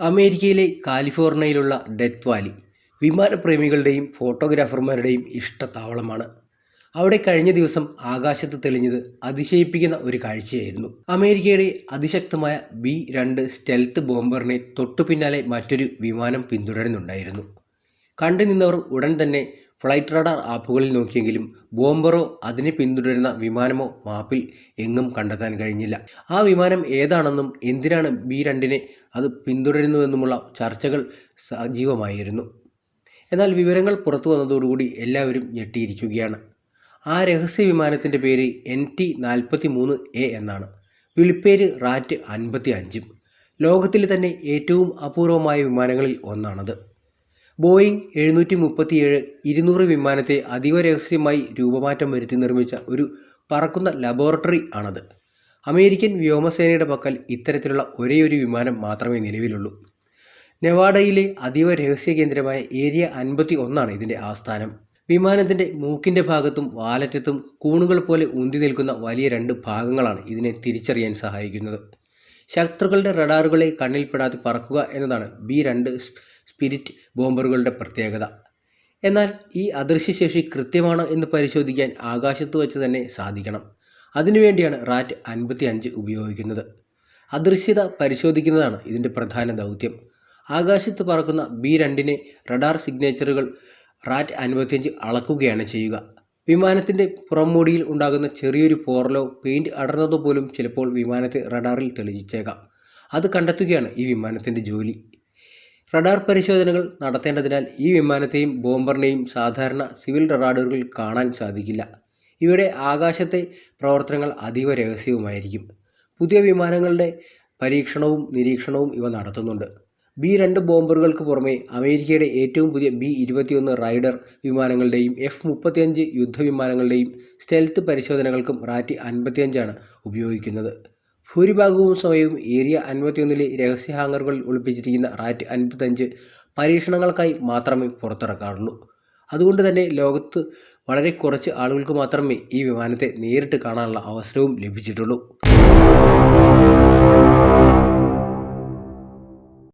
അമേരിക്കയിലെ കാലിഫോർണിയയിലുള്ള death Valley വിമാനപ്രേമികളുടെയും ഫോട്ടോഗ്രാഫർമാരുടെയും ഇഷ്ടത്താവളമാണ്. അവിടെ കഴിഞ്ഞ ദിവസം ആകാശത്ത് തെളിഞ്ഞത് അതിശയിപ്പിക്കുന്ന ഒരു കാഴ്ചയായിരുന്നു. അമേരിക്കയുടെ അതിശക്തമായ ബി രണ്ട് സ്റ്റെൽത്ത് ബോംബറിനെ തൊട്ടു പിന്നാലെ മറ്റൊരു വിമാനം പിന്തുടരുന്നുണ്ടായിരുന്നു. കണ്ടു നിന്നവർ ഉടൻ തന്നെ ഫ്ലൈറ്റ് റഡാർ ആപ്പുകളിൽ നോക്കിയെങ്കിലും ബോംബറോ അതിനെ പിന്തുടരുന്ന വിമാനമോ മാപ്പിൽ എങ്ങും കണ്ടെത്താൻ കഴിഞ്ഞില്ല. ആ വിമാനം ഏതാണെന്നും എന്തിനാണ് ബി രണ്ടിനെ അത് പിന്തുടരുന്നുവെന്നുമുള്ള ചർച്ചകൾ സജീവമായിരുന്നു. എന്നാൽ വിവരങ്ങൾ പുറത്തു വന്നതോടുകൂടി എല്ലാവരും ഞെട്ടിയിരിക്കുകയാണ്. ആ രഹസ്യ വിമാനത്തിന്റെ പേര് എൻ ടി നാൽപ്പത്തി മൂന്ന് എ എന്നാണ്. വിളിപ്പേര് റാറ്റ് അൻപത്തി അഞ്ചും ലോകത്തിലെ തന്നെ ഏറ്റവും അപൂർവമായ വിമാനങ്ങളിൽ ഒന്നാണത്. ബോയിങ് എഴുന്നൂറ്റി മുപ്പത്തിയേഴ് ഇരുന്നൂറ് വിമാനത്തെ അതീവ രഹസ്യമായി രൂപമാറ്റം വരുത്തി നിർമ്മിച്ച ഒരു പറക്കുന്ന ലബോറട്ടറി ആണത്. അമേരിക്കൻ വ്യോമസേനയുടെ പക്കൽ ഇത്തരത്തിലുള്ള ഒരേയൊരു വിമാനം മാത്രമേ നിലവിലുള്ളൂ. നെവാഡയിലെ അതീവ രഹസ്യ കേന്ദ്രമായ ഏരിയ അൻപത്തി ഒന്നാണ് ഇതിന്റെ ആസ്ഥാനം. വിമാനത്തിന്റെ മൂക്കിന്റെ ഭാഗത്തും വാലറ്റത്തും കൂണുകൾ പോലെ ഉന്തി നിൽക്കുന്ന വലിയ രണ്ട് ഭാഗങ്ങളാണ് ഇതിനെ തിരിച്ചറിയാൻ സഹായിക്കുന്നത്. ശത്രുക്കളുടെ റഡാറുകളെ കണ്ണിൽപ്പെടാതെ പറക്കുക എന്നതാണ് ബി രണ്ട് സ്പിരിറ്റ് ബോംബറുകളുടെ പ്രത്യേകത. എന്നാൽ ഈ അദൃശ്യശേഷി കൃത്യമാണ് എന്ന് പരിശോധിക്കാൻ ആകാശത്ത് വെച്ച് തന്നെ സാധിക്കണം. അതിനുവേണ്ടിയാണ് റാറ്റ് അൻപത്തി അഞ്ച് ഉപയോഗിക്കുന്നത്. അദൃശ്യത പരിശോധിക്കുന്നതാണ് ഇതിന്റെ പ്രധാന ദൗത്യം. ആകാശത്ത് പറക്കുന്ന ബി രണ്ടിനെ റഡാർ സിഗ്നേച്ചറുകൾ റാറ്റ് അൻപത്തിയഞ്ച് അളക്കുകയാണ് ചെയ്യുക. വിമാനത്തിന്റെ പുറംമൂടിയിൽ ഉണ്ടാകുന്ന ചെറിയൊരു പോറലോ പെയിന്റ് അടർന്നതോ പോലും ചിലപ്പോൾ വിമാനത്തെ റഡാറിൽ തെളിയിച്ചേക്കാം. അത് കണ്ടെത്തുകയാണ് ഈ വിമാനത്തിന്റെ ജോലി. റഡാർ പരിശോധനകൾ നടത്തേണ്ടതിനാൽ ഈ വിമാനത്തെയും ബോംബറിനെയും സാധാരണ സിവിൽ റഡാറുകളിൽ കാണാൻ സാധിക്കില്ല. ഇവയുടെ ആകാശത്തെ പ്രവർത്തനങ്ങൾ അതീവ രഹസ്യവുമായിരിക്കും. പുതിയ വിമാനങ്ങളുടെ പരീക്ഷണവും നിരീക്ഷണവും ഇവ നടത്തുന്നുണ്ട്. ബി രണ്ട് ബോംബറുകൾക്ക് പുറമെ അമേരിക്കയുടെ ഏറ്റവും പുതിയ ബി ഇരുപത്തിയൊന്ന് റൈഡർ വിമാനങ്ങളുടെയും എഫ് മുപ്പത്തിയഞ്ച് യുദ്ധവിമാനങ്ങളുടെയും സ്റ്റെൽത്ത് പരിശോധനകൾക്കും റാറ്റി അൻപത്തിയഞ്ചാണ് ഉപയോഗിക്കുന്നത്. ഭൂരിഭാഗവും സമയവും ഏരിയ അൻപത്തിയൊന്നിലെ രഹസ്യ ഹാങ്ങറുകളിൽ ഒളിപ്പിച്ചിരിക്കുന്ന റാറ്റ് അൻപത്തഞ്ച് പരീക്ഷണങ്ങൾക്കായി മാത്രമേ പുറത്തിറക്കാറുള്ളൂ. അതുകൊണ്ട് തന്നെ ലോകത്ത് വളരെ കുറച്ച് ആളുകൾക്ക് മാത്രമേ ഈ വിമാനത്തെ നേരിട്ട് കാണാനുള്ള അവസരവും ലഭിച്ചിട്ടുള്ളൂ.